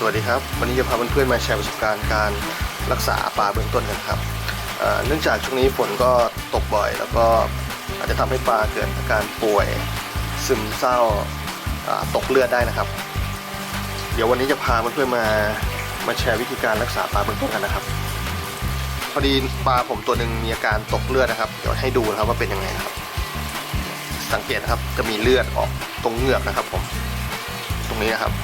สวัสดีครับ วันนี้จะพาเพื่อนๆมาแชร์ประสบการณ์การรักษาปลาเบื้องต้นกันครับเนื่องจากช่วงนี้ฝนก็ตกบ่อย แล้วก็อาจจะทำให้ปลาเกิดอาการป่วย ซึมเศร้าตกเลือดได้นะครับ เดี๋ยววันนี้จะพาเพื่อนๆมามาแชร์วิธีการรักษาปลาเบื้องต้นกันนะครับ พอดีปลาผมตัวหนึ่งมีอาการตกเลือดนะครับเดี๋ยวให้ดูนะครับว่าเป็นยังไงครับ สังเกตนะครับจะมีเลือดออกตรงเหงือกนะครับผมตรงนี้นะครับ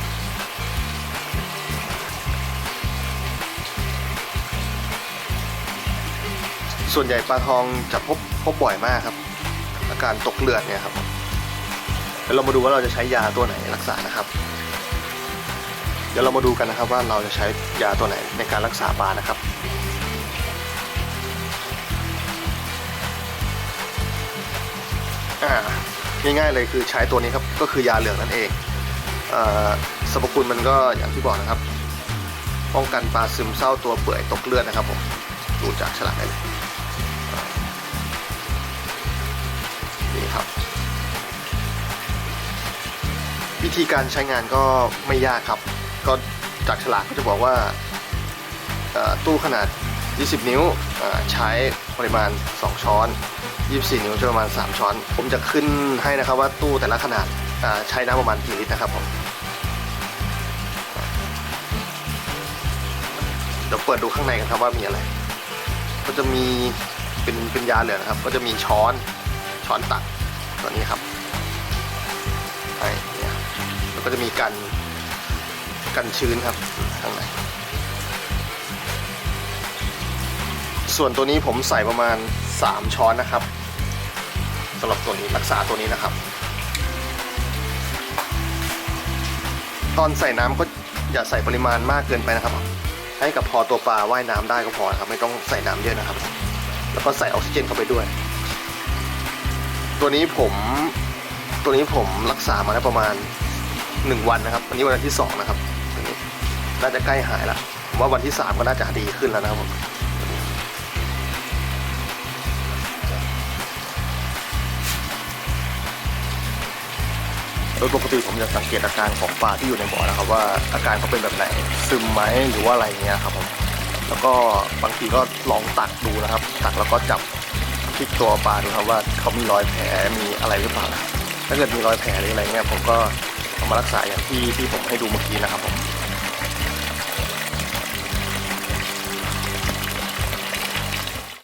ส่วนใหญ่ปลาทองจะพบพบบ่อยมากครับ อาการตกเลือดเนี่ยครับแล้วเรามาดูว่าเราจะใช้ยาตัวไหนรักษานะครับ เดี๋ยวเรามาดูกันนะครับว่าเราจะใช้ยาตัวไหนในการรักษาปลานะครับง่ายๆเลยคือใช้ตัวนี้ครับก็คือยาเหลืองนั่นเองเอ่อสรรพคุณมันก็อย่างที่บอกนะครับ ป้องกันปลาซึมเศร้าตัวเปื่อยตกเลือดนะครับผมดูจากฉลากได้เลย วิธีการใช้งานก็ไม่ยากครับ ก็จากฉลากก็จะบอกว่าตู้ขนาด 20 นิ้วใช้ปริมาณ 2 ช้อน 24 นิ้วจะประมาณ 3 ช้อน ผมจะขึ้นให้นะครับว่าตู้แต่ละขนาดใช้น้ำประมาณกี่ลิตรนะครับผมเดี๋ยวเปิดดูข้างในกันครับว่ามีอะไร ก็จะมีเป็นเป็นยาเหลืองนะครับ ก็จะมีช้อนช้อนตักตัวนี้ครับไอ้เนี่ ก็จะมีกันกันชื้นครับข้างในส่วนตัวนี้ผมใส่ประมาณ 3 ช้อนนะครับสำหรับตัวนี้รักษาตัวนี้นะครับ ตอนใส่น้ำก็อย่าใส่ปริมาณมากเกินไปนะครับ ให้กับพอตัวปลาว่ายน้ำได้ก็พอครับ ไม่ต้องใส่น้ำเยอะนะครับ แล้วก็ใส่ออกซิเจนเข้าไปด้วย ตัวนี้ผมตัวนี้ผมรักษามาได้ประมาณ 1วันนะครับวันนี้วันที่2นะครับน่าจะใกล้หายแล้วผมว่าวันที่3ก็น่าจะดีขึ้นแล้วนะครับผมโดยปกติผมจะสังเกตอาการของปลาที่อยู่ในบ่อนะครับ ว่าอาการเขาเป็นแบบไหนซึมไหมหรือว่าอะไรเงี้ยครับผมแล้วก็บางทีก็ลองตักดูนะครับ ตักแล้วก็จับพลิกตัวปลาดูครับว่าเขามีรอยแผลมีอะไรหรือเปล่า ถ้าเกิดมีรอยแผลหรืออะไรเงี้ยผมก็ เอามารักษาอย่างที่ที่ผมให้ดูเมื่อกี้นะครับผม